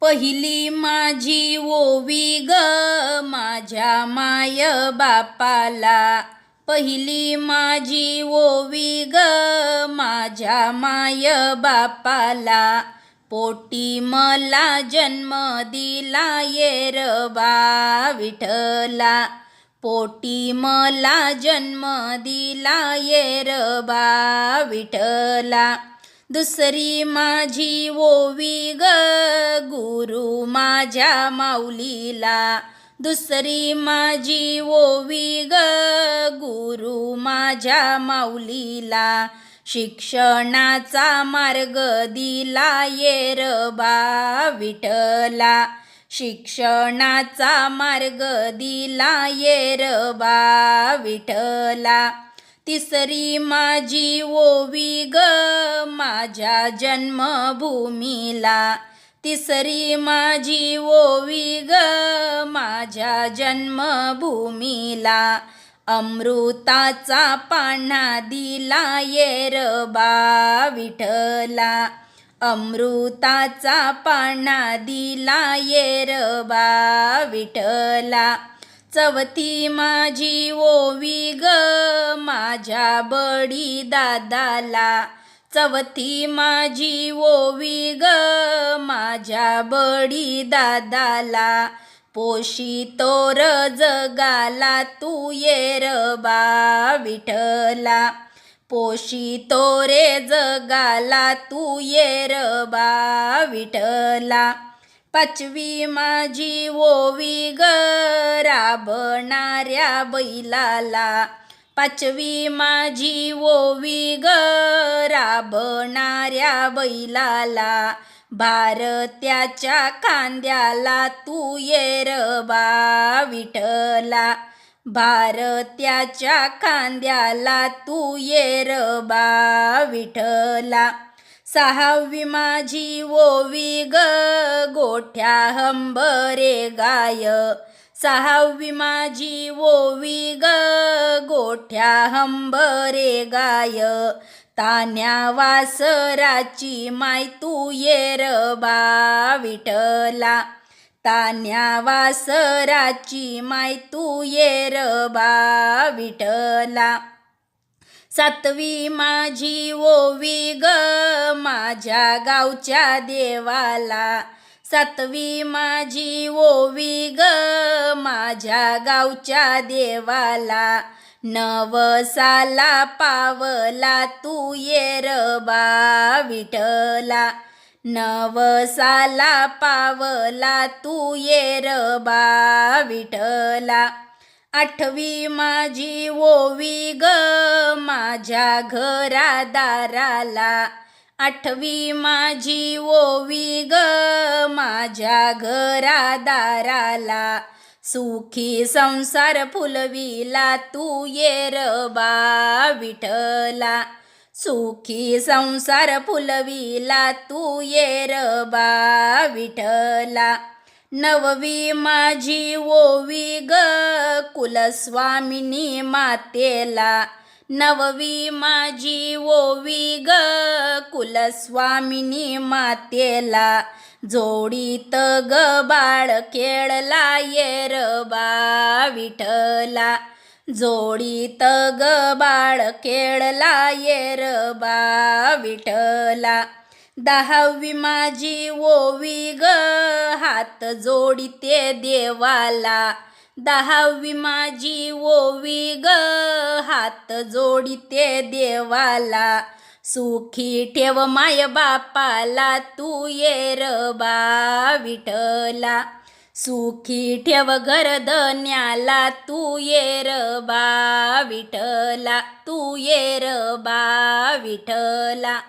पहिली माझी ओवी ग माझ्या माय बापाला. पहिली माझी ओवी ग माझ्या माय बापाला. पोटी मला जन्म दिला येरबा विठला. पोटी मला जन्म दिला येरबा विठला. दुसरी माझी ओवी ग गुरु माझ्या माऊलीला. दुसरी माझी ओवी ग गुरु माझ्या माऊलीला. शिक्षणाचा मार्ग दिला येरबा विठला शिक्षणाचा मार्ग दिला येरबा विठला तिसरी माझी ओवी ग माझ्या जन्मभूमीला. तिसरी माझी ओवी ग माझ्या जन्मभूमीला. अमृताचा पाना दिला येरबा विठला अमृताचा पाना दिला येरबा विठला चवथी माझी ओवी ग. माझ्या बडी दादाला चवथी माझी ओवी ग. माझ्या बडी दादाला पोशी तोर जगाला तू येरबा विठला पोशी तोरे जगाला तू येरबा विठला पाचवी माझी ओवी ग राबणाऱ्या बैलाला. पाचवी माझी ओवी ग राबणाऱ्या बैलाला. भारत्याच्या कांद्याला तू येरबा विठला भारत्याच्या कांद्याला तू येरबा विठला सहावी माझी ओवी ग गोठ्या हंबरे गाय. सहावी माझी ओवी ग गोठ्या हंबरे गाय. तान्या वासराची माय तू येरबा विठला तान्या वासराची माय तू येरबा विठला सातवी माझी ओवी ग माझ्या गावच्या देवाला. सातवी माझी ओवी ग माझ्या गावच्या देवाला. नवसाला पावला तू येरबा विठला नवसाला पावला तू येरबा विठला आठवी माझी ओवी ग. माझ्या घरा दाराला आठवी माझी ओवी ग. माझ्या घरा दाराला सुखी संसार फुलविला तू येरबा विठला सुखी संसार फुलविला तू येरबा विठला नववी माझी ओवी ग. कुलस्वामिनी मातेला. नववी माझी ओवी ग. कुलस्वामिनी मातेला. जोडीत ग बाळ खेळला येरबा विठला. जोडीत ग बाळ खेळला येरबा विठला. दहावी माझी ओवी ग. हात जोडिते देवाला. दहावी माझी ओवी ग. हात जोडिते देवाला. सुखी ठेव माय बापाला तू येरबा विठला सुखी ठेव घरधन्याला तू येरबा विठला तू येरबा विठला